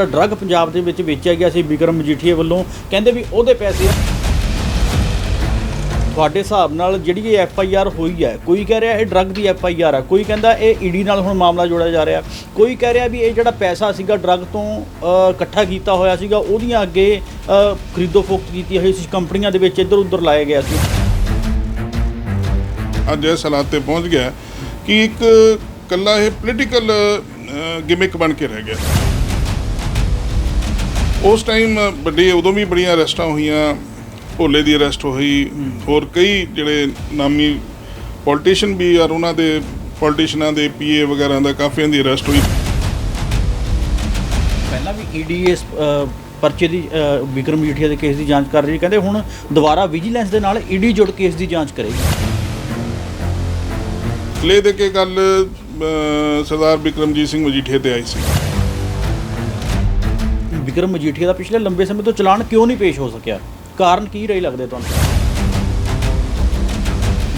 Drug Punjab ਦੇ ਵਿੱਚ ਵੇਚਿਆ ਗਿਆ ਸੀ ਬਿਕਰਮ ਮਜੀਠੀਏ ਵੱਲੋਂ। ਕਹਿੰਦੇ ਵੀ ਉਹਦੇ ਪੈਸੇ ਆ ਤੁਹਾਡੇ ਹਿਸਾਬ ਨਾਲ ਜਿਹੜੀ ਇਹ ਐਫ ਆਈ ਆਰ ਹੋਈ ਹੈ, ਕੋਈ ਕਹਿ ਰਿਹਾ ਇਹ ਡਰੱਗ ਦੀ ਐਫ ਆਈ ਆਰ ਹੈ ਕੋਈ ਕਹਿੰਦਾ ਇਹ ਈਡੀ ਨਾਲ ਹੁਣ ਮਾਮਲਾ ਜੋੜਿਆ ਜਾ ਰਿਹਾ। ਕੋਈ ਕਹਿ ਰਿਹਾ ਵੀ ਇਹ ਜਿਹੜਾ ਪੈਸਾ ਸੀਗਾ ਡਰੱਗ ਤੋਂ ਇਕੱਠਾ ਕੀਤਾ ਹੋਇਆ ਸੀਗਾ, ਉਹਦੀਆਂ ਅੱਗੇ ਖਰੀਦੋ ਫੋਕਤ ਕੀਤੀ ਹੋਈ ਸੀ, ਕੰਪਨੀਆਂ ਦੇ ਵਿੱਚ ਇੱਧਰ ਉੱਧਰ ਲਾਇਆ ਗਿਆ ਸੀ। ਅੱਜ ਇਸ ਹਾਲਾਤ ਤੇ ਪਹੁੰਚ ਗਿਆ ਕਿ ਇੱਕ ਕੱਲਾ ਇਹ ਪੋਲੀਟੀਕਲ ਗਿਮਿਕ ਬਣ ਕੇ ਰਹਿ ਗਿਆ। ਉਸ ਟਾਈਮ ਵੱਡੇ ਉਦੋਂ ਵੀ ਬੜੀਆਂ ਅਰੈਸਟਾਂ ਹੋਈਆਂ ਭੋਲੇ ਦੀ ਅਰੈਸਟ ਹੋਈ ਹੋਰ ਕਈ ਜਿਹੜੇ ਨਾਮੀ ਪੋਲੀਟੀਸ਼ੀਅਨ ਵੀ ਔਰ ਉਹਨਾਂ ਦੇ ਪੋਲੀਟੀਸ਼ੀਅਨਾਂ ਦੇ ਪੀਏ ਵਗੈਰਾ ਦਾ ਕਾਫੀਆਂ ਦੀ ਅਰੈਸਟ ਹੋਈ। ਪਹਿਲਾਂ ਵੀ ਈਡੀ ਇਸ ਅ, ਪਰਚੇ ਦੀ ਵਿਕਰਮ ਮਜੀਠੀਆ ਦੇ ਕੇਸ ਦੀ ਜਾਂਚ ਕਰ ਰਹੀ ਹੈ ਕਹਿੰਦੇ ਹੁਣ ਦੁਬਾਰਾ ਵਿਜੀਲੈਂਸ ਦੇ ਨਾਲ ਈਡੀ ਜੁੜ ਕੇਸ ਦੀ ਜਾਂਚ ਕਰੇਗੀ। ਲੈ ਦੇ ਕੇ ਗੱਲ ਸਰਦਾਰ ਬਿਕਰਮਜੀਤ ਸਿੰਘ ਮਜੀਠੀਆ ਤੇ ਆਈ ਸੀ। ਵਿਕਰਮ ਮਜੀਠੀਆ ਦਾ ਪਿਛਲੇ ਲੰਬੇ ਸਮੇਂ ਤੋਂ ਚਲਾਨ ਕਿਉਂ ਨਹੀਂ ਪੇਸ਼ ਹੋ ਸਕਿਆ? ਕਾਰਨ ਕੀ ਰਹੀ ਲੱਗਦੇ ਤੁਹਾਨੂੰ?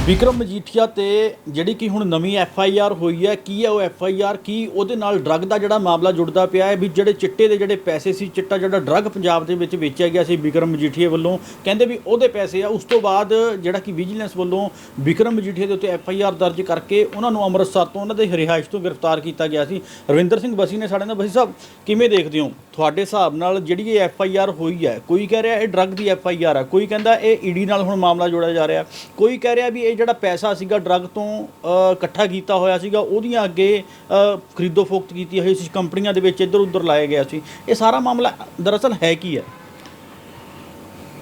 ਵਿਕਰਮ ਮਜੀਠੀਆ ਤੇ ਜਿਹੜੀ ਕਿ ਹੁਣ ਨਵੀਂ ਐਫ ਆਈ ਆਰ ਹੋਈ ਹੈ, ਕੀ ਹੈ ਉਹ ਐਫ ਆਈ ਆਰ? ਕੀ ਉਹਦੇ ਨਾਲ ਡਰੱਗ ਦਾ ਜਿਹੜਾ ਮਾਮਲਾ ਜੁੜਦਾ ਪਿਆ ਹੈ ਵੀ ਜਿਹੜੇ ਚਿੱਟੇ ਦੇ ਜਿਹੜੇ ਪੈਸੇ ਸੀ, ਚਿੱਟਾ ਜਿਹੜਾ ਡਰੱਗ ਪੰਜਾਬ ਦੇ ਵਿੱਚ ਵੇਚਿਆ ਗਿਆ ਸੀ ਵਿਕਰਮ ਮਜੀਠੀਆ ਵੱਲੋਂ, ਕਹਿੰਦੇ ਵੀ ਉਹਦੇ ਪੈਸੇ ਆ, ਉਸ ਤੋਂ ਬਾਅਦ ਜਿਹੜਾ ਕਿ ਵਿਜੀਲੈਂਸ ਵੱਲੋਂ ਵਿਕਰਮ ਮਜੀਠੀਆ ਦੇ ਉੱਤੇ ਐਫ ਆਈ ਆਰ ਦਰਜ ਕਰਕੇ ਉਹਨਾਂ ਨੂੰ ਅੰਮ੍ਰਿਤਸਰ ਤੋਂ, ਉਹਨਾਂ ਦੇ ਰਿਹਾਇਸ਼ ਤੋਂ ਗ੍ਰਿਫਤਾਰ ਕੀਤਾ ਗਿਆ ਸੀ। ਰਵਿੰਦਰ ਸਿੰਘ ਬਸੀ ਨੇ ਸਾਡੇ ਨਾਲ। ਬਸੀ ਸਾਹਿਬ, ਕਿਵੇਂ ਦੇਖਦੇ ਹੋ? ਤੁਹਾਡੇ ਹਿਸਾਬ ਨਾਲ ਜਿਹੜੀ ਇਹ ਐਫ ਆਈ ਆਰ ਹੋਈ ਹੈ, ਕੋਈ ਕਹਿ ਰਿਹਾ ਇਹ ਡਰੱਗ ਦੀ ਐਫ ਆਈ ਆਰ ਹੈ ਕੋਈ ਕਹਿੰਦਾ ਇਹ ਈਡੀ ਨਾਲ ਹੁਣ ਮਾਮਲਾ ਜੋੜਿਆ ਜਾ ਰਿਹਾ, ਕੋਈ ਕਹਿ ਰਿਹਾ ਵੀ ਇਹ ਜਿਹੜਾ ਪੈਸਾ ਸੀਗਾ ਡਰੱਗ ਤੋਂ ਇਕੱਠਾ ਕੀਤਾ ਹੋਇਆ ਸੀਗਾ, ਉਹਦੀਆਂ ਅੱਗੇ ਖਰੀਦੋ ਫੋਕਤ ਕੀਤੀ ਹੋਈ ਸੀ, ਕੰਪਨੀਆਂ ਦੇ ਵਿੱਚ ਇੱਧਰ ਉੱਧਰ ਲਾਇਆ ਗਿਆ ਸੀ, ਇਹ ਸਾਰਾ ਮਾਮਲਾ ਦਰਅਸਲ ਹੈ ਕੀ ਹੈ?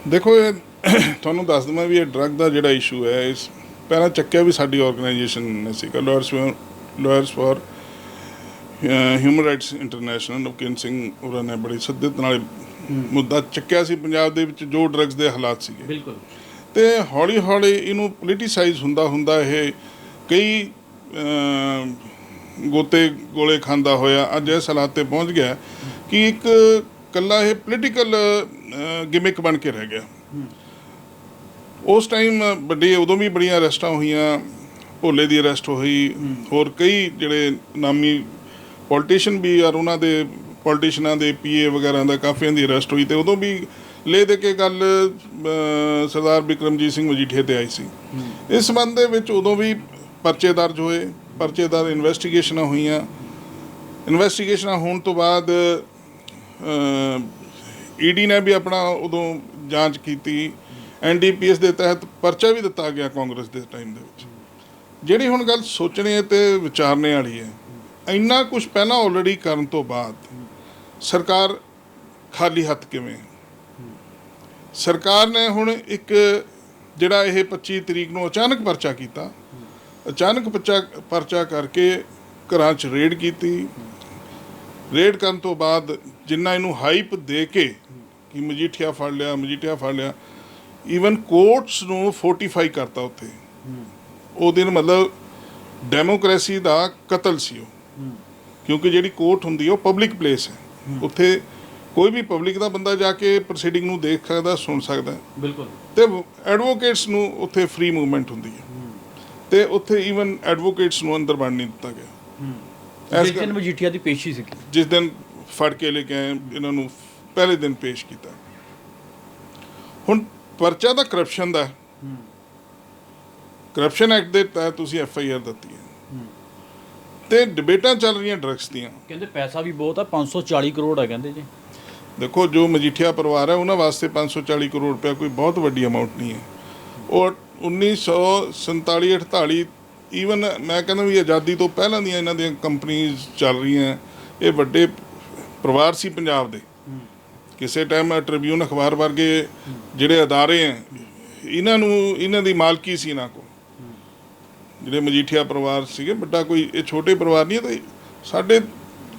ਦੇਖੋ, ਇਹ ਤੁਹਾਨੂੰ ਦੱਸ ਦਵਾਂ ਵੀ ਇਹ ਡਰੱਗ ਦਾ ਜਿਹੜਾ ਇਸ਼ੂ ਹੈ, ਇਸ ਪਹਿਲਾਂ ਚੱਕਿਆ ਵੀ ਸਾਡੀ ਆਰਗੇਨਾਈਜੇਸ਼ਨ ਨੇ ਸੀਗਾ lawyers lawyers for human rights international Navkiran Singh ਉਹਨਾਂ ਨੇ ਬੜੀ ਸਿੱਧਤ ਨਾਲ ਮੁੱਦਾ ਚੱਕਿਆ ਸੀ। ਪੰਜਾਬ ਦੇ ਵਿੱਚ ਜੋ ਡਰੱਗਸ ਦੇ ਹਾਲਾਤ ਸੀਗੇ। ਬਿਲਕੁਲ। ਤੇ ਹੌਲੀ ਹੌਲੀ ਇਹਨੂੰ ਪੋਲੀਟੀਸਾਈਜ਼ ਹੁੰਦਾ ਹੁੰਦਾ ਇਹ ਕਈ ਗੋਤੇ ਗੋਲੇ ਖਾਂਦਾ ਹੋਇਆ ਅੱਜ ਇਸ ਹਾਲਾਤ ਤੇ ਪਹੁੰਚ ਗਿਆ ਕਿ ਇੱਕ ਕੱਲਾ ਇਹ ਪੋਲੀਟੀਕਲ ਗਿਮਿਕ ਬਣ ਕੇ ਰਹਿ ਗਿਆ। ਉਸ ਟਾਈਮ ਵੱਡੇ ਉਦੋਂ ਵੀ ਬੜੀਆਂ ਅਰੈਸਟਾਂ ਹੋਈਆਂ ਭੋਲੇ ਦੀ ਅਰੈਸਟ ਹੋਈ ਹੋਰ ਕਈ ਜਿਹੜੇ ਨਾਮੀ ਪੋਲੀਟੀਸ਼ੀਅਨ ਵੀ ਔਰ ਉਹਨਾਂ ਦੇ ਪੋਲੀਟੀਸ਼ੀਅਨਾਂ ਦੇ ਪੀਏ ਵਗੈਰਾ ਦਾ ਕਾਫੀਆਂ ਦੀ ਅਰੈਸਟ ਹੋਈ ਤੇ ਉਦੋਂ ਵੀ ਲੈ ਦੇ ਕੇ ਗੱਲ ਸਰਦਾਰ ਬਿਕਰਮਜੀਤ ਸਿੰਘ ਮਜੀਠੀਆ ਤੇ ਆਈ ਸੀ। ਇਸ ਸੰਬੰਧ ਦੇ ਵਿੱਚ ਉਦੋਂ ਵੀ ਪਰਚੇ ਦਰਜ ਹੋਏ, ਪਰਚੇ ਪਰਚੇਦਾਰ ਇਨਵੈਸਟੀਗੇਸ਼ਨਾਂ ਹੋਈਆਂ। ਇਨਵੈਸਟੀਗੇਸ਼ਨਾਂ ਹੋਣ ਤੋਂ ਬਾਅਦ ਈਡੀ ਨੇ ਵੀ ਆਪਣਾ ਉਦੋਂ ਜਾਂਚ ਕੀਤੀ। ਐਨਡੀਪੀਐਸ ਦੇ ਤਹਿਤ ਪਰਚਾ ਵੀ ਦਿੱਤਾ ਗਿਆ ਕਾਂਗਰਸ ਦੇ ਟਾਈਮ ਦੇ ਵਿੱਚ। ਜਿਹੜੀ ਹੁਣ ਗੱਲ ਸੋਚਣੀ ਤੇ ਵਿਚਾਰਨੇ ਵਾਲੀ ਹੈ ਇੰਨਾ ਕੁਝ ਪਹਿਲਾਂ ਆਲਰੇਡੀ ਕਰਨ ਤੋਂ ਬਾਅਦ ਸਰਕਾਰ ਖਾਲੀ ਹੱਥ ਕਿਵੇਂ? ਸਰਕਾਰ ਨੇ ਹੁਣ ਇੱਕ ਜਿਹੜਾ ਇਹ 25 ਤਰੀਕ ਨੂੰ ਅਚਾਨਕ ਪਰਚਾ ਕੀਤਾ। ਅਚਾਨਕ ਪਰਚਾ ਪਰਚਾ ਕਰਕੇ ਘਰਾਂ 'ਚ ਰੇਡ ਕੀਤੀ। ਰੇਡ ਕਰਨ ਤੋਂ ਬਾਅਦ ਜਿੰਨਾ ਇਹਨੂੰ ਹਾਈਪ ਦੇ ਕੇ ਕਿ ਮਜੀਠੀਆ ਫੜ ਲਿਆ ਮਜੀਠੀਆ ਫੜ ਲਿਆ ਈਵਨ ਕੋਰਟਸ ਨੂੰ ਫੋਰਟੀਫਾਈ ਕਰਤਾ ਉੱਥੇ। ਉਹ ਦਿਨ ਮਤਲਬ ਡੈਮੋਕ੍ਰੇਸੀ ਦਾ ਕਤਲ ਸੀ ਉਹ। ਕਿਉਂਕਿ ਜਿਹੜੀ ਕੋਰਟ ਹੁੰਦੀ ਹੈ ਉਹ ਪਬਲਿਕ ਪਲੇਸ ਹੈ। ਉੱਥੇ ਕੋਈ ਵੀ ਪਬਲਿਕ ਦਾ ਬੰਦਾ ਜਾ ਕੇ ਪ੍ਰੋਸੀਡਿੰਗ ਨੂੰ ਦੇਖ ਸਕਦਾ ਸੁਣ ਸਕਦਾ ਹੈ। ਬਿਲਕੁਲ। ਤੇ ਐਡਵੋਕੇਟਸ ਨੂੰ ਉੱਥੇ ਫ੍ਰੀ ਮੂਵਮੈਂਟ ਹੁੰਦੀ ਹੈ। ਤੇ ਉੱਥੇ ਈਵਨ ਐਡਵੋਕੇਟਸ ਨੂੰ ਅੰਦਰ ਵੜਨ ਨਹੀਂ ਦਿੱਤਾ ਗਿਆ। ਜਿਸ ਦਿਨ ਮਜੀਠੀਆ ਦੀ ਪੇਸ਼ੀ ਸੀ ਜਿਸ ਦਿਨ ਫੜ ਕੇ ਲੈ ਕੇ ਇਹਨਾਂ ਨੂੰ ਪਹਿਲੇ ਦਿਨ ਪੇਸ਼ ਕੀਤਾ। ਹੁਣ ਪਰਚਾ ਦਾ ਕਰਪਸ਼ਨ ਦਾ ਕਰਪਸ਼ਨ ਐਕਟ ਦੇ ਤਹਿਤ ਤੁਸੀਂ ਐਫ ਆਈ ਆਰ ਦਿੱਤੀ ਹੈ। ਤੇ ਡਿਬੇਟਾਂ ਚੱਲ ਰਹੀਆਂ ਡਰੱਗਸ ਦੀਆਂ। ਕਹਿੰਦੇ ਪੈਸਾ ਵੀ ਬਹੁਤ ਆ 540 ਕਰੋੜ ਹੈ ਕਹਿੰਦੇ ਜੀ। ਦੇਖੋ ਜੋ ਮਜੀਠੀਆ ਪਰਿਵਾਰ ਹੈ ਉਹਨਾਂ ਵਾਸਤੇ 540 ਕਰੋੜ ਰੁਪਏ ਕੋਈ ਬਹੁਤ ਵੱਡੀ ਅਮਾਉਂਟ ਨਹੀਂ ਹੈ। ਉਹ 1947 48 ਈਵਨ ਮੈਂ ਕਹਿੰਦਾ ਵੀ ਆਜ਼ਾਦੀ ਤੋਂ ਪਹਿਲਾਂ ਦੀਆਂ ਇਹਨਾਂ ਦੀਆਂ ਕੰਪਨੀਆਂ ਚੱਲ ਰਹੀਆਂ ਇਹ ਵੱਡੇ ਪਰਿਵਾਰ ਸੀ ਪੰਜਾਬ ਦੇ। ਕਿਸੇ ਟਾਈਮ ਟ੍ਰਿਬਿਊਨ ਅਖਬਾਰ ਵਰਗੇ ਜਿਹੜੇ ਅਦਾਰੇ ਹੈ ਇਹਨਾਂ ਨੂੰ ਇਹਨਾਂ ਦੀ ਮਾਲਕੀ ਸੀ ਇਹਨਾਂ ਕੋਲ। ਜਿਹੜੇ ਮਜੀਠੀਆ ਪਰਿਵਾਰ ਸੀਗੇ, ਵੱਡਾ ਕੋਈ, ਇਹ ਛੋਟੇ ਪਰਿਵਾਰ ਨਹੀਂ ਹੈ ਤਾਂ ਸਾਡੇ,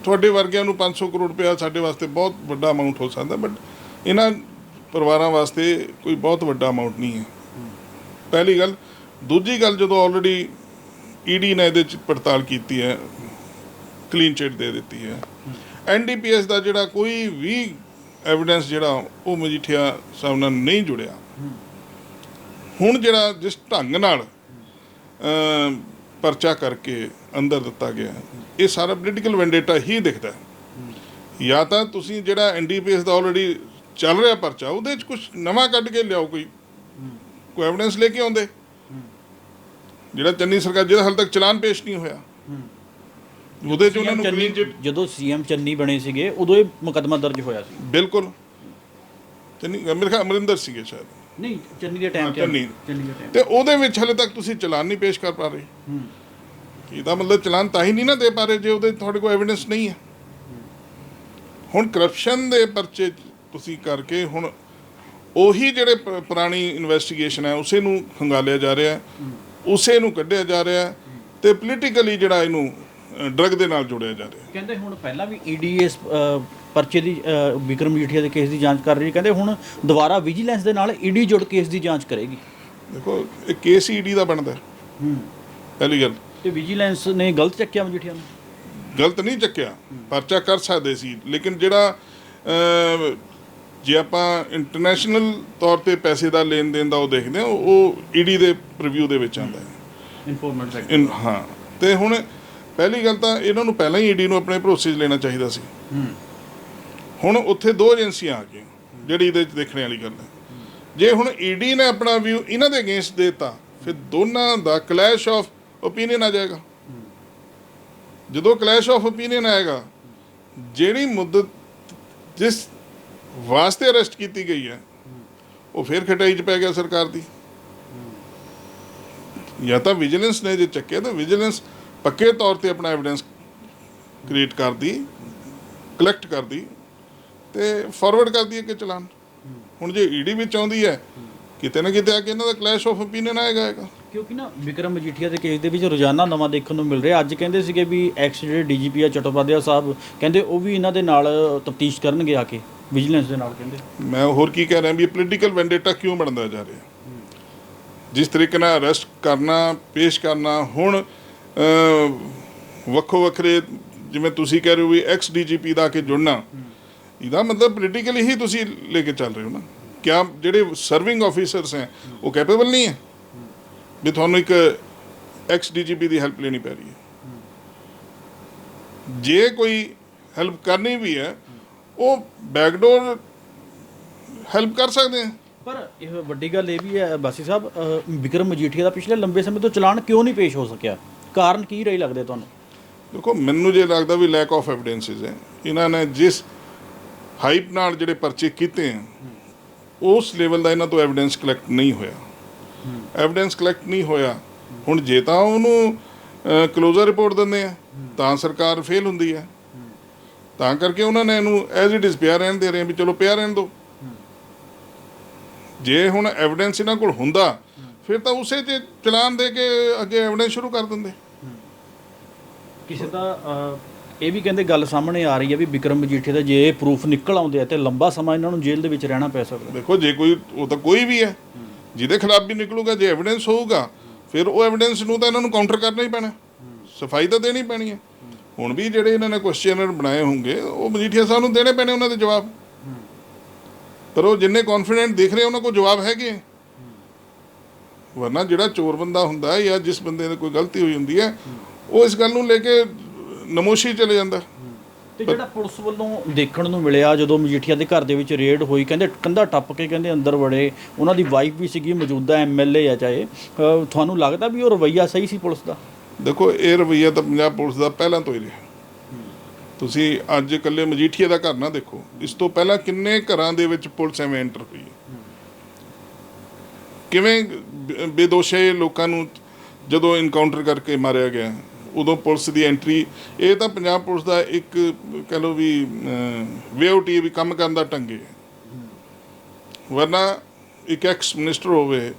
ਤੁਹਾਡੇ ਵਰਗਿਆਂ ਨੂੰ 500 ਕਰੋੜ ਰੁਪਇਆ ਸਾਡੇ ਵਾਸਤੇ ਬਹੁਤ ਵੱਡਾ ਅਮਾਉਂਟ ਹੋ ਸਕਦਾ ਬਟ ਇਹਨਾਂ ਪਰਿਵਾਰਾਂ ਵਾਸਤੇ ਕੋਈ ਬਹੁਤ ਵੱਡਾ ਅਮਾਉਂਟ ਨਹੀਂ ਹੈ। ਪਹਿਲੀ ਗੱਲ, ਦੂਜੀ ਗੱਲ ਜਦੋਂ ਆਲਰੇਡੀ ਈਡੀ ਨੇ ਇਹਦੇ ਚ ਪੜਤਾਲ ਕੀਤੀ ਹੈ ਕਲੀਨ ਚਿਟ ਦੇ ਦਿੱਤੀ ਹੈ ਐਨਡੀਪੀਐਸ ਦਾ ਜਿਹੜਾ ਕੋਈ ਵੀ ਐਵੀਡੈਂਸ ਜਿਹੜਾ ਉਹ ਮਜੀਠੀਆ ਸਾਹਿਬ ਨਾਲ ਨਹੀਂ ਜੁੜਿਆ। ਹੁਣ ਜਿਹੜਾ ਜਿਸ ਢੰਗ ਨਾਲ ਪਰਚਾ ਕਰਕੇ ਅੰਦਰ ਦਿੱਤਾ ਗਿਆ ਇਹ ਸਾਰਾ ਪੋਲੀਟੀਕਲ ਵੈਂਡੇਟਾ ਹੀ ਦਿਖਦਾ ਜਾਂ ਤਾਂ ਤੁਸੀਂ ਜਿਹੜਾ ਐਨਡੀਪੀਐਸ ਦਾ ਆਲਰੇਡੀ ਚੱਲ ਰਿਹਾ ਪਰਚਾ ਉਹਦੇ ਚ ਕੁਝ ਨਵਾਂ ਕੱਢ ਕੇ ਲਿਆਓ ਕੋਈ। ਕੋਈ ਐਵੀਡੈਂਸ ਲੈ ਕੇ ਆਉਂਦੇ? ਜਿਹੜਾ ਚੰਨੀ ਸਰਕਾਰ ਜਿਹਦਾ ਹਾਲ ਤੱਕ ਚਲਾਨ ਪੇਸ਼ ਨਹੀਂ ਹੋਇਆ। ਉਹਦੇ ਚ ਉਹਨਾਂ ਨੂੰ chit- ਜਦੋਂ ਸੀਐਮ ਚੰਨੀ ਬਣੇ ਸੀਗੇ ਉਦੋਂ ਇਹ ਮੁਕੱਦਮਾ ਦਰਜ ਹੋਇਆ ਸੀ। ਬਿਲਕੁਲ। ਚੰਨੀ ਮੇਰੇ ਖਿਆਲ ਅਮਰਿੰਦਰ ਸੀਗੇ ਸ਼ਾਇਦ। ਨਹੀਂ ਚੰਨੀ ਦੇ ਟਾਈਮ ਹਾਂ, ਤੇ ਚੰਨੀ। ਚੰਨੀ ਦੇ ਟਾਈਮ ਤੇ ਉਹਦੇ ਵਿੱਚ ਹਲੇ ਤੱਕ ਤੁਸੀਂ ਚਲਾਨ ਨਹੀਂ ਪੇਸ਼ ਕਰ ਪਾ ਰਹੇ। ਇਹਦਾ ਮਤਲਬ ਚਲਾਨ ਤਾਂ ਹੀ ਨਹੀਂ ਨਾ ਦੇ ਪਾ ਰਹੇ ਜੇ ਉਹਦੇ ਤੁਹਾਡੇ ਕੋਲ ਐਵੀਡੈਂਸ ਨਹੀਂ ਹੈ। ਹੁਣ ਕਰਪਸ਼ਨ ਦੇ ਪਰਚੇ ਤੁਸੀਂ ਕਰਕੇ ਹੁਣ ਉਹੀ ਜਿਹੜੇ ਪ- ਪੁਰਾਣੀ ਇਨਵੈਸਟੀਗੇਸ਼ਨ ਹੈ ਉਸੇ ਨੂੰ ਖੰਗਾਲਿਆ ਜਾ ਰਿਹਾ ਉਸੇ ਨੂੰ ਕੱਢਿਆ ਜਾ ਰਿਹਾ ਤੇ ਪੋਲੀਟੀਕਲੀ ਜਿਹੜਾ ਇਹਨੂੰ ਡਰਗ ਦੇ ਨਾਲ ਜੋੜਿਆ ਜਾ ਰਿਹਾ ਕਹਿੰਦੇ ਹੁਣ ਪਹਿਲਾਂ ਵੀ ਈਡੀਐਸ ਪਰਚੇ ਦੀ ਅ, ਵਿਕਰਮ ਜੀਠੀਆ ਦੇ ਕੇਸ ਦੀ ਜਾਂਚ ਕਰ ਰਹੀ ਹੈ। ਕਹਿੰਦੇ ਹੁਣ ਦੁਬਾਰਾ ਵਿਜੀਲੈਂਸ ਦੇ ਨਾਲ ਈਡੀ ਜੁੜ ਕੇਸ ਦੀ ਜਾਂਚ ਕਰੇਗੀ। ਦੇਖੋ ਇਹ ਕੇਸ ਈਡੀ ਦਾ ਬਣਦਾ ਹੈ, ਪਹਿਲੀ ਗੱਲ। ਤੇ ਵਿਜੀਲੈਂਸ ਨੇ ਗਲਤ ਚੱਕਿਆ ਮਜੀਠੀਆ ਨੂੰ? ਗਲਤ ਨਹੀਂ ਚੱਕਿਆ। ਪਰਚਾ ਕਰ ਸਕਦੇ ਸੀ। ਲੇਕਿਨ ਜਿਹੜਾ ਅਮ, ਜੇ ਆਪਾਂ ਇੰਟਰਨੈਸ਼ਨਲ ਤੌਰ ਤੇ ਪੈਸੇ ਦਾ ਲੈਣ ਦੇਣ ਦਾ ਉਹ ਦੇਖਦੇ ਹਾਂ ਉਹ ਈਡੀ ਦੇ ਪ੍ਰੀਵਿਊ ਦੇ ਵਿੱਚ ਆਉਂਦਾ ਹੈ। ਇਨਫੋਰਮੈਂਟ ਸੈਕਟਰ ਇਨ- ਹਾਂ। ਤੇ ਹੁਣ ਪਹਿਲੀ ਗੱਲ ਤਾਂ ਇਹਨਾਂ ਨੂੰ ਪਹਿਲਾਂ ਹੀ ਈਡੀ ਨੂੰ ਆਪਣੇ ਭਰੋਸੇ 'ਚ ਲੈਣਾ ਚਾਹੀਦਾ ਸੀ। ਹੂੰ। ਹੁਣ ਉੱਥੇ ਦੋ ਏਜੰਸੀਆਂ ਆ ਗਈਆਂ, ਜਿਹੜੀ ਇਹਦੇ 'ਚ ਦੇਖਣ ਵਾਲੀ ਗੱਲ ਹੈ। ਜੇ ਹੁਣ ਈਡੀ ਨੇ ਆਪਣਾ ਵਿਊ ਇਹਨਾਂ ਦੇ ਅਗੇਂਸਟ ਦੇਤਾ, ਫਿਰ ਦੋਨਾਂ ਦਾ ਕਲੈਸ਼ ਆਫ ਓਪੀਨੀਅਨ ਆ ਜਾਏਗਾ। ਜਦੋਂ ਕਲੈਸ਼ ਆਫ ਓਪੀਨੀਅਨ ਆਏਗਾ, ਜਿਹੜੀ ਮੁੱਦਤ ਜਿਸ ਵਾਸਤੇ ਅਰੈਸਟ ਕੀਤੀ ਗਈ ਹੈ, ਉਹ ਫਿਰ ਖਟਾਈ 'ਚ ਪੈ ਗਿਆ ਸਰਕਾਰ ਦੀ। ਜਾਂ ਤਾਂ ਵਿਜੀਲੈਂਸ ਨੇ ਜੇ ਚੱਕਿਆ, ਤਾਂ ਵਿਜੀਲੈਂਸ ਪੱਕੇ ਤੌਰ ਤੇ ਆਪਣਾ ਐਵੀਡੈਂਸ ਕ੍ਰੀਏਟ ਕਰਦੀ ਕਲੈਕਟ ਕਰਦੀ। ਤੇ ਫਾਰਵਰਡ ਕਰਦੀ ਹੈ ਕਿ ਚਲਾਨ। ਹੁਣ ਜੇ ਈਡੀ ਵਿੱਚ ਆਉਂਦੀ ਹੈ ਕਿਤੇ ਨਾ ਕਿਤੇ ਆ ਕੇ ਇਹਨਾਂ ਦਾ ਕਲੈਸ਼ ਆਫ ਓਪੀਨੀਅਨ ਆਏਗਾ ਆਏਗਾ ਕਿਉਂਕਿ ਨਾ ਵਿਕਰਮ ਮਜੀਠੀਆ ਦੇ ਕੇਸ ਦੇ ਵਿੱਚ ਰੋਜ਼ਾਨਾ ਨਵਾਂ ਦੇਖਣ ਨੂੰ ਮਿਲ ਰਿਹਾ। ਅੱਜ ਕਹਿੰਦੇ ਸੀਗੇ ਵੀ ਐਕਸ ਜਿਹੜੇ ਡੀਜੀਪੀ ਆ ਚਟੋਪਾਧਿਆ ਸਾਹਿਬ ਕਹਿੰਦੇ ਉਹ ਵੀ ਇਹਨਾਂ ਦੇ ਨਾਲ ਤਫਤੀਸ਼ ਕਰਨਗੇ ਆ ਕੇ ਵਿਜੀਲੈਂਸ ਦੇ ਨਾਲ ਕਹਿੰਦੇ। ਮੈਂ ਹੋਰ ਕੀ ਕਹਿ ਰਿਹਾ ਵੀ ਪੋਲੀਟੀਕਲ ਵੈਂਡੇਟਾ ਕਿਉਂ ਬਣਦਾ ਜਾ ਰਿਹਾ? ਜਿਸ ਤਰੀਕੇ ਨਾਲ ਅਰੈਸਟ ਕਰਨਾ ਪੇਸ਼ ਕਰਨਾ ਹੁਣ ਵੱਖੋ ਵੱਖਰੇ ਜਿਵੇਂ ਤੁਸੀਂ ਕਹਿ ਰਹੇ ਹੋ ਵੀ ਐਕਸ ਡੀਜੀਪੀ ਦਾ ਆ ਕੇ ਜੁੜਨਾ ਇਹਦਾ ਮਤਲਬ ਪੋਲੀਟੀਕਲੀ ਹੀ ਤੁਸੀਂ ਲੈ ਕੇ ਚੱਲ ਰਹੇ ਹੋ ਨਾ। ਕਿਆ ਜਿਹੜੇ ਸਰਵਿੰਗ ਆਫੀਸਰਸ ਹੈ ਉਹ ਕੈਪੇਬਲ ਨਹੀਂ ਹੈ? ਵੀ ਤੁਹਾਨੂੰ ਇੱਕ ਐਕਸ ਡੀਜੀਪੀ ਦੀ ਹੈਲਪ ਲੈਣੀ ਪੈ ਰਹੀ ਹੈ। ਜੇ ਕੋਈ ਹੈਲਪ ਕਰਨੀ ਵੀ ਹੈ ਉਹ ਬੈਕਡੋਰ ਹੈਲਪ ਕਰ ਸਕਦੇ ਆ ਪਰ ਇਹ ਵੱਡੀ ਗੱਲ ਇਹ ਵੀ ਹੈ ਬਾਸੀ ਸਾਹਿਬ ਵਿਕਰਮ ਮਜੀਠੀਆ ਦਾ ਪਿਛਲੇ ਲੰਬੇ ਸਮੇਂ ਤੋਂ ਚਲਾਨ ਕਿਉਂ ਨਹੀਂ ਪੇਸ਼ ਹੋ ਸਕਿਆ? ਕਾਰਨ ਕੀ ਰਹੀ ਲੱਗਦੇ ਤੁਹਾਨੂੰ? ਦੇਖੋ ਮੈਨੂੰ ਜੇ ਲੱਗਦਾ ਵੀ ਲੈਕ ਆਫ ਐਵੀਡੈਂਸਿਸ ਹੈ ਇਹਨਾਂ ਨੇ ਜਿਸ ਹਾਈਪ ਨਾਲ ਜਿਹੜੇ ਪਰਚੇ ਕੀਤੇ ਆ, ਉਸ ਲੈਵਲ ਦਾ ਇਹਨਾਂ ਤੋਂ ਐਵੀਡੈਂਸ ਕਲੈਕਟ ਨਹੀਂ ਹੋਇਆ। ਐਵੀਡੈਂਸ ਕਲੈਕਟ ਨਹੀਂ ਹੋਇਆ। ਹੁਣ ਜੇ ਤਾਂ ਉਹਨੂੰ ਕਲੋਜ਼ਰ ਰਿਪੋਰਟ ਦਿੰਦੇ ਆ, ਤਾਂ ਸਰਕਾਰ ਫੇਲ ਹੁੰਦੀ ਹੈ ਤਾਂ ਕਰਕੇ ਉਹਨਾਂ ਨੇ ਇਹਨੂੰ ਐਜ਼ ਇਟ ਇਜ਼ ਪਿਆ ਰਹਿਣ ਦੇ ਰਹੇ ਵੀ ਚਲੋ ਪਿਆ ਰਹਿਣ ਦਿਓ। ਜੇ ਹੁਣ ਐਵੀਡੈਂਸ ਇਹਨਾਂ ਕੋਲ ਹੁੰਦਾ, ਫਿਰ ਤਾਂ ਉਸੇ ਤੇ ਚਲਾਨ ਦੇ ਕੇ ਅੱਗੇ ਐਵੀਡੈਂਸ ਸ਼ੁਰੂ ਕਰ ਦਿੰਦੇ। ਕਿਸੇ ਦਾ ਇਹ ਵੀ ਕਹਿੰਦੇ ਗੱਲ ਸਾਹਮਣੇ ਆ ਰਹੀ ਹੈ ਵੀ ਵਿਕਰਮ ਮਜੀਠੀਆ ਦਾ ਜੇ ਪ੍ਰੂਫ ਨਿਕਲ ਆਉਂਦੇ ਆ ਤੇ ਲੰਬਾ ਸਮਾਂ ਇਹਨਾਂ ਨੂੰ ਜੇਲ੍ਹ ਦੇ ਵਿੱਚ ਰਹਿਣਾ ਪੈ ਸਕਦਾ। ਦੇਖੋ, ਜੇ ਕੋਈ, ਉਹ ਤਾਂ ਕੋਈ ਵੀ ਹੈ। ਜਿਹਦੇ ਖਿਲਾਫ ਵੀ ਨਿਕਲੂਗਾ, ਜੇ ਐਵੀਡੈਂਸ ਹੋਊਗਾ, ਫਿਰ ਉਹ ਐਵੀਡੈਂਸ ਨੂੰ ਤਾਂ ਇਹਨਾਂ ਨੂੰ ਕਾਊਂਟਰ ਕਰਨਾ ਹੀ ਪੈਣਾ। ਸਫ਼ਾਈ ਤਾਂ ਦੇਣੀ ਪੈਣੀ ਹੈ। ਹੁਣ ਵੀ ਜਿਹੜੇ ਇਹਨਾਂ ਨੇ ਕੁਐਸਚਨਰ ਬਣਾਏ ਹੋਣਗੇ, ਉਹ ਮਜੀਠੀਆ ਸਾਹਿਬ ਨੂੰ ਦੇਣੇ ਪੈਣੇ ਉਹਨਾਂ ਦੇ ਜਵਾਬ। ਪਰ ਉਹ ਜਿੰਨੇ ਕੌਨਫੀਡੈਂਟ ਦਿਖ ਰਹੇ, ਉਹਨਾਂ ਕੋਲ ਜਵਾਬ ਹੈਗੇ ਵਰਨਾ ਜਿਹੜਾ ਚੋਰ ਬੰਦਾ ਹੁੰਦਾ ਹੈ ਜਾਂ ਜਿਸ ਬੰਦੇ ਦੀ ਕੋਈ ਗਲਤੀ ਹੋਈ ਹੁੰਦੀ ਹੈ, ਉਹ ਇਸ ਗੱਲ ਨੂੰ ਲੈ ਕੇ ਨਮੋਸ਼ੀ ਚਲੇ ਜਾਂਦਾ। ਤੇ ਜਿਹੜਾ ਪੁਲਿਸ ਵੱਲੋਂ ਦੇਖਣ ਨੂੰ ਮਿਲਿਆ ਜਦੋਂ ਮਜੀਠੀਆ ਦੇ ਘਰ ਦੇ ਵਿੱਚ ਰੇਡ ਹੋਈ ਕਹਿੰਦੇ ਕੰਧਾ ਟੱਪ ਕੇ ਕਹਿੰਦੇ ਅੰਦਰ ਵੜੇ ਉਹਨਾਂ ਦੀ ਵਾਈਫ ਵੀ ਸੀਗੀ ਮੌਜੂਦਾ ਐਮਐਲਏ ਆ ਚਾਹੇ ਤੁਹਾਨੂੰ ਲੱਗਦਾ ਵੀ ਉਹ ਰਵਈਆ ਸਹੀ ਸੀ ਪੁਲਿਸ ਦਾ? ਦੇਖੋ ਇਹ ਰਵਈਆ ਤਾਂ ਪੰਜਾਬ ਪੁਲਿਸ ਦਾ ਪਹਿਲਾਂ ਤੋਂ ਹੀ ਰਿਹਾ। ਤੁਸੀਂ ਅੱਜ ਇਕੱਲੇ ਮਜੀਠੀਆ ਦਾ ਘਰ ਨਾ ਦੇਖੋ ਇਸ ਤੋਂ ਪਹਿਲਾਂ ਕਿੰਨੇ ਘਰਾਂ ਦੇ ਵਿੱਚ ਪੁਲਿਸ ਐਵੇਂ ਐਂਟਰ ਹੋਈ ਹੈ। ਕਿਵੇਂ ਬੇ- ਬੇਦੋਸ਼ੇ ਲੋਕਾਂ ਨੂੰ ਜਦੋਂ ਇਨਕਾਊਂਟਰ ਕਰਕੇ ਮਾਰਿਆ ਗਿਆ ਉਦੋਂ ਪੁਲਿਸ ਦੀ ਐਂਟਰੀ ਇਹ ਤਾਂ ਪੰਜਾਬ ਪੁਲਿਸ ਦਾ ਇੱਕ ਕਹ ਲਓ ਵੀ ਵੇ ਆਊਟ ਵੀ ਕੰਮ ਕਰਨ ਦਾ ਢੰਗ ਵਰਨਾ ਇੱਕ ਐਕਸ ਮਿਨਿਸਟਰ ਹੋਵੇ,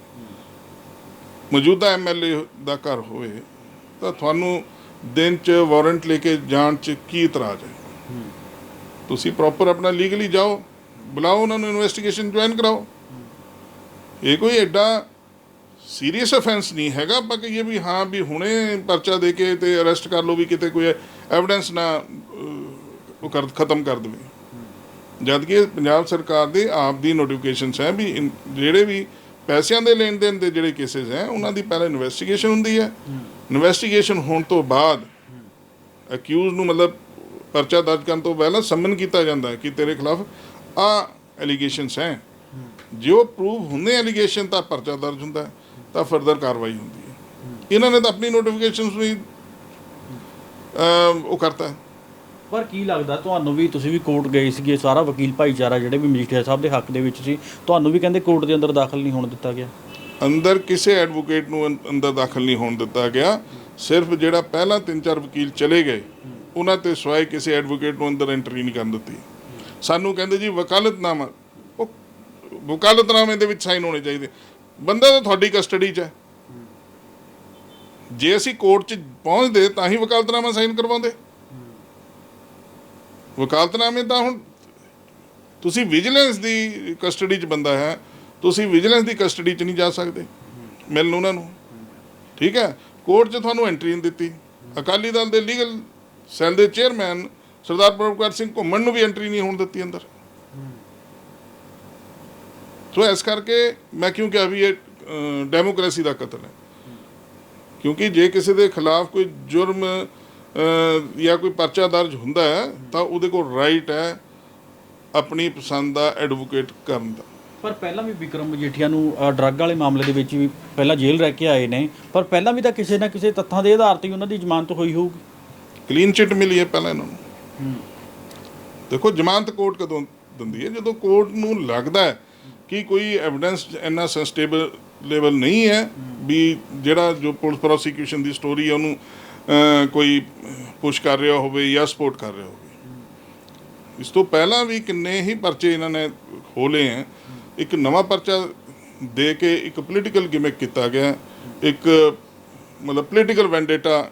ਮੌਜੂਦਾ ਐਮਐਲਏ ਦਾ ਘਰ ਹੋਵੇ, ਤਾਂ ਤੁਹਾਨੂੰ ਦਿਨ ਚ ਵਾਰੰਟ ਲੈ ਕੇ ਜਾਣ ਚ ਕੀ ਇਤਰਾਜ਼ ਹੈ? ਤੁਸੀਂ ਪ੍ਰੋਪਰ ਆਪਣਾ ਲੀਗਲੀ ਜਾਓ, ਬੁਲਾਓ ਉਹਨਾਂ ਨੂੰ ਇਨਵੈਸਟੀਗੇਸ਼ਨ ਜੁਆਇਨ ਕਰਾਓ। ਇਹ ਕੋਈ ਐਡਾ ਸੀਰੀਅਸ ਅਫੈਂਸ ਨਹੀਂ ਹੈਗਾ ਆਪਾਂ ਕਹੀਏ ਵੀ ਹਾਂ ਵੀ ਹੁਣੇ ਪਰਚਾ ਦੇ ਕੇ ਤੇ ਅਰੈਸਟ ਕਰ ਲਓ ਵੀ ਕਿਤੇ ਕੋਈ ਐਵੀਡੈਂਸ ਨਾ ਉਹ ਕਰ, ਖਤਮ ਕਰ ਦੇਵੇ। ਜਦ ਕਿ ਪੰਜਾਬ ਸਰਕਾਰ ਦੇ ਆਪ ਦੀ ਨੋਟੀਫਿਕੇਸ਼ਨਸ ਹੈ ਵੀ ਜਿਹੜੇ ਵੀ ਪੈਸਿਆਂ ਦੇ ਲੈਣ ਦੇਣ ਦੇ ਜਿਹੜੇ ਕੇਸਿਸ ਹੈ, ਉਹਨਾਂ ਦੀ ਪਹਿਲਾਂ ਇਨਵੈਸਟੀਗੇਸ਼ਨ ਹੁੰਦੀ ਹੈ। ਇਨਵੈਸਟੀਗੇਸ਼ਨ ਹੋਣ ਤੋਂ ਬਾਅਦ ਅਕਿਊਜ਼ ਨੂੰ ਮਤਲਬ ਪਰਚਾ ਦਰਜ ਕਰਨ ਤੋਂ ਪਹਿਲਾਂ ਸਮਨ ਕੀਤਾ ਜਾਂਦਾ ਹੈ ਕਿ ਤੇਰੇ ਖਿਲਾਫ ਆ ਐਲੀਗੇਸ਼ਨਸ ਹੈ। ਜੇ ਉਹ ਪ੍ਰੂਵ ਹੁੰਦੇ ਐਲੀਗੇਸ਼ਨ ਤਾਂ ਪਰਚਾ ਦਰਜ ਹੁੰਦਾ ਹੈ। ਤਾਂ ਫਰਦਰ ਕਾਰਵਾਈ ਹੁੰਦੀ ਹੈ। ਇਹਨਾਂ ਨੇ ਤਾਂ ਆਪਣੀ ਨੋਟੀਫਿਕੇਸ਼ਨਸ ਵੀ ਅਮ, ਉਹ ਕਰਤਾ ਹੈ। ਪਰ ਕੀ ਲੱਗਦਾ ਤੁਹਾਨੂੰ ਵੀ ਤੁਸੀਂ ਵੀ ਕੋਰਟ ਗਏ ਸੀਗੇ ਸਾਰਾ ਵਕੀਲ ਭਾਈਚਾਰਾ ਜਿਹੜੇ ਵੀ ਮਜੀਠੀਆ ਸਾਹਿਬ ਦੇ ਹੱਕ ਦੇ ਵਿੱਚ ਸੀ ਤੁਹਾਨੂੰ ਵੀ ਕਹਿੰਦੇ ਕੋਰਟ ਦੇ ਅੰਦਰ ਦਾਖਲ ਨਹੀਂ ਹੋਣ ਦਿੱਤਾ ਗਿਆ? ਅੰਦਰ ਕਿਸੇ ਐਡਵੋਕੇਟ ਨੂੰ ਅੰ- ਅੰਦਰ ਦਾਖਲ ਨਹੀਂ ਹੋਣ ਦਿੱਤਾ ਗਿਆ। ਸਿਰਫ ਜਿਹੜਾ ਪਹਿਲਾਂ ਤਿੰਨ ਚਾਰ ਵਕੀਲ ਚਲੇ ਗਏ ਉਹਨਾਂ ਤੇ ਸਵਾਏ ਕਿਸੇ ਐਡਵੋਕੇਟ ਨੂੰ ਅੰਦਰ ਐਂਟਰੀ ਨਹੀਂ ਕਰਨ ਦਿੱਤੀ। ਸਾਨੂੰ ਕਹਿੰਦੇ ਜੀ ਵਕਾਲਤਨਾਮਾ ਉਹ ਵਕਾਲਤਨਾਮੇ ਦੇ ਵਿੱਚ ਸਾਈਨ ਹੋਣੇ ਚਾਹੀਦੇ। ਬੰਦਾ ਤਾਂ ਤੁਹਾਡੀ ਕਸਟਡੀ 'ਚ ਹੈ। ਜੇ ਅਸੀਂ ਕੋਰਟ 'ਚ ਪਹੁੰਚਦੇ ਤਾਂ ਹੀ ਵਕਾਲਤਨਾਮਾ ਸਾਈਨ ਕਰਵਾਉਂਦੇ। ਵਕਾਲਤਨਾਮੇ ਤਾਂ ਹੁਣ ਤੁਸੀਂ ਵਿਜੀਲੈਂਸ ਦੀ ਕਸਟਡੀ 'ਚ ਬੰਦਾ ਹੈ, ਤੁਸੀਂ ਵਿਜੀਲੈਂਸ ਦੀ ਕਸਟਡੀ 'ਚ ਨਹੀਂ ਜਾ ਸਕਦੇ, ਮਿਲਣ ਉਹਨਾਂ ਨੂੰ। ਠੀਕ ਹੈ, ਕੋਰਟ 'ਚ ਤੁਹਾਨੂੰ ਐਂਟਰੀ ਨਹੀਂ ਦਿੱਤੀ। ਅਕਾਲੀ ਦਲ ਦੇ ਲੀਗਲ ਸੈੱਲ ਦੇ ਚੇਅਰਮੈਨ ਸਰਦਾਰ ਪ੍ਰਭਕਾਰ ਸਿੰਘ ਘੁੰਮਣ ਨੂੰ ਵੀ ਐਂਟਰੀ ਨਹੀਂ ਹੋਣ ਦਿੱਤੀ ਅੰਦਰ। ਸੋ ਇਸ ਕਰਕੇ ਮੈਂ ਕਿਉਂ ਕਿਹਾ ਵੀ ਇਹ ਡੈਮੋਕ੍ਰੇਸੀ ਦਾ ਕਤਲ ਹੈ। ਕਿਉਂਕਿ ਜੇ ਕਿਸੇ ਦੇ ਖਿਲਾਫ ਕੋਈ ਜੁਰਮ ਜਾਂ ਕੋਈ ਪਰਚਾ ਦਰਜ ਹੁੰਦਾ ਹੈ ਤਾਂ ਉਹਦੇ ਕੋਲ ਰਾਈਟ ਹੈ ਆਪਣੀ ਪਸੰਦ ਦਾ ਐਡਵੋਕੇਟ ਕਰਨ ਦਾ। ਪਰ ਪਹਿਲਾਂ ਵੀ ਵਿਕਰਮ ਮਜੀਠੀਆ ਨੂੰ ਡਰੱਗ ਵਾਲੇ ਮਾਮਲੇ ਦੇ ਵਿੱਚ ਵੀ ਪਹਿਲਾਂ ਜੇਲ੍ਹ ਰਹਿ ਕੇ ਆਏ ਨੇ। ਪਰ ਪਹਿਲਾਂ ਵੀ ਤਾਂ ਕਿਸੇ ਨਾ ਕਿਸੇ ਤੱਥਾਂ ਦੇ ਆਧਾਰ ਤੇ ਉਹਨਾਂ ਦੀ ਜ਼ਮਾਨਤ ਹੋਈ ਹੋਊਗੀ। ਕਲੀਨ ਚਿੱਟ ਮਿਲੀ ਹੈ ਪਹਿਲਾਂ ਇਹਨਾਂ ਨੂੰ। ਦੇਖੋ ਜ਼ਮਾਨਤ ਕੋਰਟ ਕਦੋਂ ਦਿੰਦੀ ਹੈ? ਜਦੋਂ ਕੋਰਟ ਨੂੰ ਲੱਗਦਾ ਹੈ ਕਿ ਕੋਈ ਐਵੀਡੈਂਸ ਇੰਨਾ ਸੈਂਸਿਟੀਵਲ ਲੈਵਲ ਨਹੀਂ ਹੈ ਵੀ ਜਿਹੜਾ ਜੋ ਪੁਲਿਸ ਪ੍ਰੋਸੀਕਿਊਸ਼ਨ ਦੀ ਸਟੋਰੀ ਹੈ ਉਹਨੂੰ ਕੋਈ ਪੁਸ਼ ਕਰ ਰਿਹਾ ਹੋਵੇ ਜਾਂ ਸਪੋਰਟ ਕਰ ਰਿਹਾ ਹੋਵੇ। ਇਸ ਤੋਂ ਪਹਿਲਾਂ ਵੀ ਕਿੰਨੇ ਹੀ ਪਰਚੇ ਇਹਨਾਂ ਨੇ ਖੋਲੇ ਹੈ। ਇੱਕ ਨਵਾਂ ਪਰਚਾ ਦੇ ਕੇ ਇੱਕ ਪੋਲੀਟੀਕਲ ਗਿਮਿਕ ਕੀਤਾ ਗਿਆ ਇੱਕ, ਮਤਲਬ ਪੋਲੀਟੀਕਲ ਵੈਂਡੇਟਾ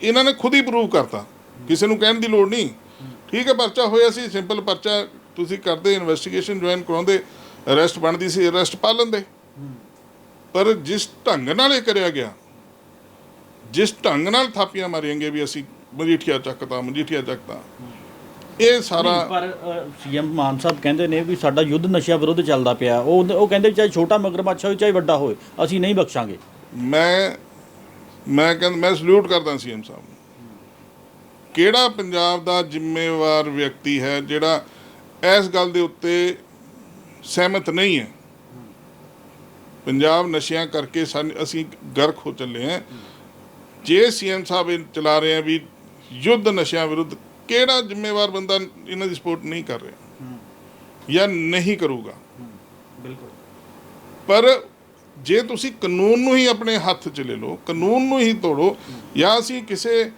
ਇਹਨਾਂ ਨੇ ਖੁਦ ਹੀ ਪ੍ਰੂਵ ਕਰਤਾ। ਕਿਸੇ ਨੂੰ ਕਹਿਣ ਦੀ ਲੋੜ ਨਹੀਂ। ਠੀਕ ਹੈ, ਪਰਚਾ ਹੋਇਆ ਸੀ ਸਿੰਪਲ ਪਰਚਾ, ਤੁਸੀਂ ਕਰਦੇ ਇਨਵੈਸਟੀਗੇਸ਼ਨ ਜੁਆਇਨ ਕਰਾਉਂਦੇ। ਅਰੈਸਟ ਬਣਦੀ ਸੀ ਅਰੈਸਟ ਪਾ ਲੈਂਦੇ। ਪਰ ਜਿਸ ਢੰਗ ਨਾਲ ਇਹ ਕਰਿਆ ਗਿਆ ਜਿਸ ਢੰਗ ਨਾਲ ਥਾਪੀਆਂ ਮਾਰੀਆਂ ਗਏ ਵੀ ਅਸੀਂ ਮਜੀਠੀਆ ਚੱਕਤਾ ਮਜੀਠੀਆ ਚੱਕਤਾ ਇਹ ਸਾਰਾ ਪਰ ਸੀਐਮ ਮਾਨ ਸਾਹਿਬ ਕਹਿੰਦੇ ਨੇ ਵੀ ਸਾਡਾ ਯੁੱਧ ਨਸ਼ਿਆਂ ਵਿਰੁੱਧ ਚੱਲਦਾ ਪਿਆ। ਉਹ ਉਹ ਕਹਿੰਦੇ ਚਾਹੇ ਛੋਟਾ ਮਗਰਮੱਛ ਹੋਵੇ ਚਾਹੇ ਵੱਡਾ ਹੋਵੇ ਅਸੀਂ ਨਹੀਂ ਬਖਸ਼ਾਂਗੇ। ਮੈਂ ਮੈਂ ਕਹਿੰਦਾ ਮੈਂ ਸਲੂਟ ਕਰਦਾ ਸੀਐਮ ਸਾਹਿਬ ਨੂੰ। ਕਿਹੜਾ ਪੰਜਾਬ ਦਾ ਜ਼ਿੰਮੇਵਾਰ ਵਿਅਕਤੀ ਹੈ ਜਿਹੜਾ ਇਸ ਗੱਲ ਦੇ ਉੱਤੇ ਸਹਿਮਤ ਨਹੀਂ ਹੈ। ਪੰਜਾਬ ਨਸ਼ਿਆਂ ਕਰਕੇ ਅਸੀਂ ਗਰਕ ਹੋ ਚੱਲੇ ਹਾਂ। ਜੇ ਸੀਐਮ ਸਾਹਿਬ ਇਹ ਚਲਾ ਰਹੇ ਆ ਵੀ ਯੁੱਧ ਨਸ਼ਿਆਂ ਵਿਰੁੱਧ ਕਿਹੜਾ ਜ਼ਿੰਮੇਵਾਰ ਬੰਦਾ ਇਹਨਾਂ ਦੀ ਸਪੋਰਟ ਨਹੀਂ ਕਰ ਰਿਹਾ? ਜਾਂ ਨਹੀਂ ਕਰੂਗਾ? ਬਿਲਕੁਲ। ਪਰ ਜੇ ਤੁਸੀਂ ਕਾਨੂੰਨ ਨੂੰ ਹੀ ਆਪਣੇ ਹੱਥ 'ਚ ਲੈ ਲਓ ਕਾਨੂੰਨ ਨੂੰ ਹੀ ਤੋੜੋ ਜਾਂ ਅਸੀਂ ਕਿਸੇ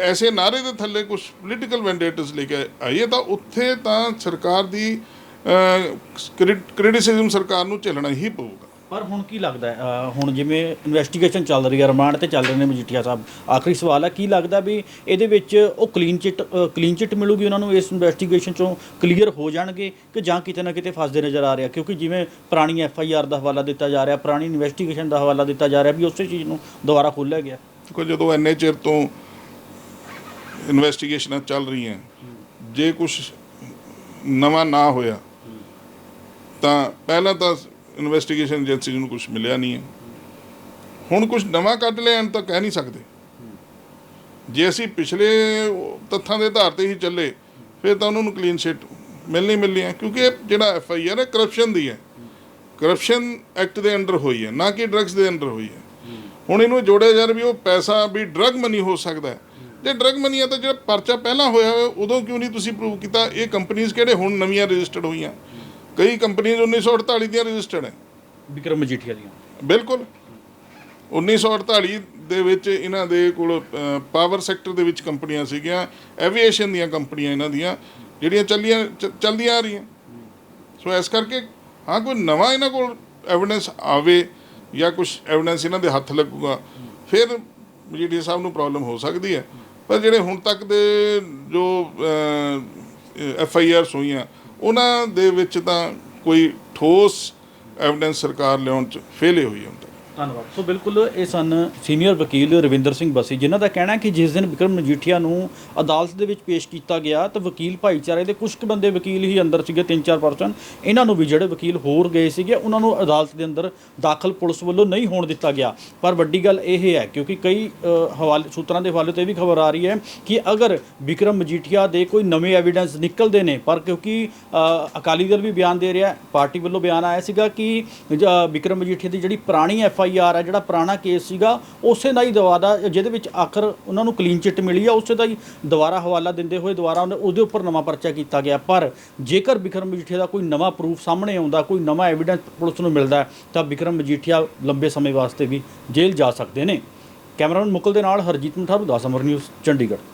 ਐਸੇ ਨਾਰੇ ਦੇ ਥੱਲੇ ਕੁਝ ਪੋਲੀਟੀਕਲ ਵੈਂਡੇਟਸ ਲੈ ਕੇ ਆਈਏ ਤਾਂ ਉੱਥੇ ਤਾਂ ਸਰਕਾਰ ਦੀ ਕ੍ਰਿਟਿਸਿਜ਼ਮ ਸਰਕਾਰ ਨੂੰ ਝੱਲਣਾ ਹੀ ਪਊਗਾ। ਪਰ ਹੁਣ ਕੀ ਲੱਗਦਾ ਹੈ, ਹੁਣ ਜਿਵੇਂ ਇਨਵੈਸਟੀਗੇਸ਼ਨ ਚੱਲ ਰਹੀ ਹੈ ਰਿਮਾਂਡ ਤੇ ਚੱਲ ਰਹੇ ਨੇ ਮਜੀਠੀਆ ਸਾਹਿਬ। ਆਖਰੀ ਸਵਾਲ ਹੈ ਕੀ ਲੱਗਦਾ ਵੀ ਇਹਦੇ ਵਿੱਚ ਉਹ ਕਲੀਨ ਚਿੱਟ ਕਲੀਨ ਚਿੱਟ ਮਿਲੂਗੀ ਉਹਨਾਂ ਨੂੰ ਇਸ ਇਨਵੈਸਟੀਗੇਸ਼ਨ ਚੋਂ ਕਲੀਅਰ ਹੋ ਜਾਣਗੇ ਕਿ ਜਾਂ ਕਿਤੇ ਨਾ ਕਿਤੇ ਫਸਦੇ ਨਜ਼ਰ ਆ ਰਿਹਾ ਕਿਉਂਕਿ ਜਿਵੇਂ ਪੁਰਾਣੀ ਐਫ ਆਈ ਆਰ ਦਾ ਹਵਾਲਾ ਦਿੱਤਾ ਜਾ ਰਿਹਾ ਪੁਰਾਣੀ ਇਨਵੈਸਟੀਗੇਸ਼ਨ ਦਾ ਹਵਾਲਾ ਦਿੱਤਾ ਜਾ ਰਿਹਾ ਵੀ ਉਸੇ ਚੀਜ਼ ਨੂੰ ਦੁਬਾਰਾ ਖੋਲ੍ਹਿਆ ਗਿਆ। ਦੇਖੋ ਜਦੋਂ ਇੰਨੇ ਚਿਰ ਤੋਂ ਇਨਵੈਸਟੀਗੇਸ਼ਨਾਂ ਚੱਲ ਰਹੀਆਂ ਜੇ ਕੁਝ ਨਵਾਂ ਨਾ ਹੋਇਆ ਤਾਂ ਪਹਿਲਾਂ ਤਾਂ ਇਨਵੈਸਟੀਗੇਸ਼ਨ ਏਜੰਸੀ ਨੂੰ ਕੁਝ ਮਿਲਿਆ ਨਹੀਂ ਹੈ। ਹੁਣ ਕੁਝ ਨਵਾਂ ਕੱਢ ਲੈਣ ਤਾਂ ਕਹਿ ਨਹੀਂ ਸਕਦੇ। ਜੇ ਅਸੀਂ ਪਿਛਲੇ ਤੱਥਾਂ ਦੇ ਆਧਾਰ ਤੇ ਹੀ ਚੱਲੇ, ਫਿਰ ਤਾਂ ਉਹਨਾਂ ਨੂੰ ਕਲੀਨ ਸ਼ੀਟ ਮਿਲਣੀ ਮਿਲਣੀ ਹੈ, ਕਿਉਂਕਿ ਜਿਹੜਾ ਐਫ ਆਈ ਆਰ ਹੈ ਕਰਪਸ਼ਨ ਦੀ ਹੈ। ਕਰਪਸ਼ਨ ਐਕਟ ਦੇ ਅੰਡਰ ਹੋਈ ਹੈ, ਨਾ ਕਿ ਡਰੱਗਸ ਦੇ ਅੰਡਰ ਹੋਈ ਹੈ। ਹੁਣ ਇਹਨੂੰ ਜੋੜਿਆ ਜਾ ਰਿਹਾ ਵੀ ਉਹ ਪੈਸਾ ਵੀ ਡਰੱਗ ਮਨੀ ਹੋ ਸਕਦਾ ਹੈ। ਜੇ ਡਰੱਗ ਮਨੀ ਹੈ ਤਾਂ ਜਿਹੜਾ ਪਰਚਾ ਪਹਿਲਾਂ ਹੋਇਆ ਹੋਇਆ, ਉਦੋਂ ਕਿਉਂ ਨਹੀਂ ਤੁਸੀਂ ਪ੍ਰੂਵ ਕੀਤਾ? ਇਹ ਕੰਪਨੀਆਂ ਕਿਹੜੇ ਹੁਣ ਨਵੀਆਂ ਰਜਿਸਟਰਡ ਹੋਈਆਂ? ਕਈ ਕੰਪਨੀਆਂ 1948 ਦੀਆਂ ਰਜਿਸਟਰਡ ਹੈ ਵਿਕਰਮ ਮਜੀਠੀਆ ਦੀਆਂ। ਬਿਲਕੁਲ। 1948 ਦੇ ਵਿੱਚ ਇਹਨਾਂ ਦੇ ਕੋਲ ਪਾਵਰ ਸੈਕਟਰ ਦੇ ਵਿੱਚ ਕੰਪਨੀਆਂ ਸੀਗੀਆਂ ਐਵੀਏਸ਼ਨ ਦੀਆਂ ਕੰਪਨੀਆਂ ਇਹਨਾਂ ਦੀਆਂ ਜਿਹੜੀਆਂ ਚੱਲੀਆਂ ਚੱਲਦੀਆਂ ਆ ਰਹੀਆਂ। ਸੋ ਇਸ ਕਰਕੇ ਹਾਂ ਕੋਈ ਨਵਾਂ ਇਹਨਾਂ ਕੋਲ ਐਵੀਡੈਂਸ ਆਵੇ ਜਾਂ ਕੁਝ ਐਵੀਡੈਂਸ ਇਹਨਾਂ ਦੇ ਹੱਥ ਲੱਗੂਗਾ ਫਿਰ ਮਜੀਠੀਆ ਸਾਹਿਬ ਨੂੰ ਪ੍ਰੋਬਲਮ ਹੋ ਸਕਦੀ ਹੈ। ਪਰ ਜਿਹੜੇ ਹੁਣ ਤੱਕ ਦੇ ਜੋ ਐਫ ਆਈ ਆਰਸ ਹੋਈਆਂ ਉਹਨਾਂ ਦੇ ਵਿੱਚ ਤਾਂ ਕੋਈ ਠੋਸ ਐਵੀਡੈਂਸ ਸਰਕਾਰ ਲਿਆਉਣ ਚ ਫੇਲੇ ਹੋਈ ਹੁੰਦਾ। ਧੰਨਵਾਦ। ਸੋ ਬਿਲਕੁਲ ਇਹ ਸਨ ਸੀਨੀਅਰ ਵਕੀਲ ਰਵਿੰਦਰ ਸਿੰਘ ਬਸੀ, ਜਿਨ੍ਹਾਂ ਦਾ ਕਹਿਣਾ ਹੈ ਕਿ ਜਿਸ ਦਿਨ ਵਿਕਰਮ ਮਜੀਠੀਆ ਨੂੰ ਅਦਾਲਤ ਦੇ ਵਿੱਚ ਪੇਸ਼ ਕੀਤਾ ਗਿਆ, ਤਾਂ ਵਕੀਲ ਭਾਈਚਾਰੇ ਦੇ ਕੁਝ ਕੁ ਬੰਦੇ ਵਕੀਲ ਹੀ ਅੰਦਰ ਸੀਗੇ ਤਿੰਨ ਚਾਰ ਪਰਸਨ। ਇਹਨਾਂ ਨੂੰ ਵੀ ਜਿਹੜੇ ਵਕੀਲ ਹੋਰ ਗਏ ਸੀਗੇ, ਉਹਨਾਂ ਨੂੰ ਅਦਾਲਤ ਦੇ ਅੰਦਰ ਦਾਖਲ ਪੁਲਿਸ ਵੱਲੋਂ ਨਹੀਂ ਹੋਣ ਦਿੱਤਾ ਗਿਆ। ਪਰ ਵੱਡੀ ਗੱਲ ਇਹ ਹੈ, ਕਿਉਂਕਿ ਕਈ ਹਵਾਲੇ, ਸੂਤਰਾਂ ਦੇ ਹਵਾਲੇ ਤੋਂ ਇਹ ਵੀ ਖਬਰ ਆ ਰਹੀ ਹੈ ਕਿ ਅਗਰ ਵਿਕਰਮ ਮਜੀਠੀਆ ਦੇ ਕੋਈ ਨਵੇਂ ਐਵੀਡੈਂਸ ਨਿਕਲਦੇ ਨੇ, ਪਰ ਕਿਉਂਕਿ ਅਕਾਲੀ ਦਲ ਵੀ ਬਿਆਨ ਦੇ ਰਿਹਾ ਪਾਰਟੀ ਵੱਲੋਂ ਬਿਆਨ ਆਇਆ ਸੀਗਾ ਕਿ ਜ- ਵਿਕਰਮ ਮਜੀਠੀਆ ਦੀ ਜਿਹੜੀ ਪੁਰਾਣੀ ਐਫ ਆਈ ਆਰ ਹੈ ਜਿਹੜਾ ਪੁਰਾਣਾ ਕੇਸ ਸੀਗਾ, ਉਸੇ ਦਾ ਹੀ ਦੁਬਾਰਾ ਜਿਹਦੇ ਵਿੱਚ ਆਖਰ ਉਹਨਾਂ ਨੂੰ ਕਲੀਨ ਚਿੱਟ ਮਿਲੀ ਆ, ਉਸੇ ਦਾ ਹੀ ਦੁਬਾਰਾ ਹਵਾਲਾ ਦਿੰਦੇ ਹੋਏ ਦੁਬਾਰਾ ਉਹਨੇ ਉਹਦੇ ਉੱਪਰ ਨਵਾਂ ਪਰਚਾ ਕੀਤਾ ਗਿਆ। ਪਰ ਜੇਕਰ ਵਿਕਰਮ ਮਜੀਠੀਆ ਦਾ ਕੋਈ ਨਵਾਂ ਪ੍ਰੂਫ ਸਾਹਮਣੇ ਆਉਂਦਾ, ਕੋਈ ਨਵਾਂ ਐਵੀਡੈਂਸ ਪੁਲਿਸ ਨੂੰ ਮਿਲਦਾ, ਤਾਂ ਵਿਕਰਮ ਮਜੀਠੀਆ ਲੰਬੇ ਸਮੇਂ ਵਾਸਤੇ ਵੀ ਜੇਲ੍ਹ ਜਾ ਸਕਦੇ ਨੇ। ਕੈਮਰਾਮੈਨ ਮੁਕਲ ਦੇ ਨਾਲ ਹਰਜੀਤ ਮਠਾਰੂ, ਦਾਸ ਅਮਰ ਨਿਊਜ਼, ਚੰਡੀਗੜ੍ਹ।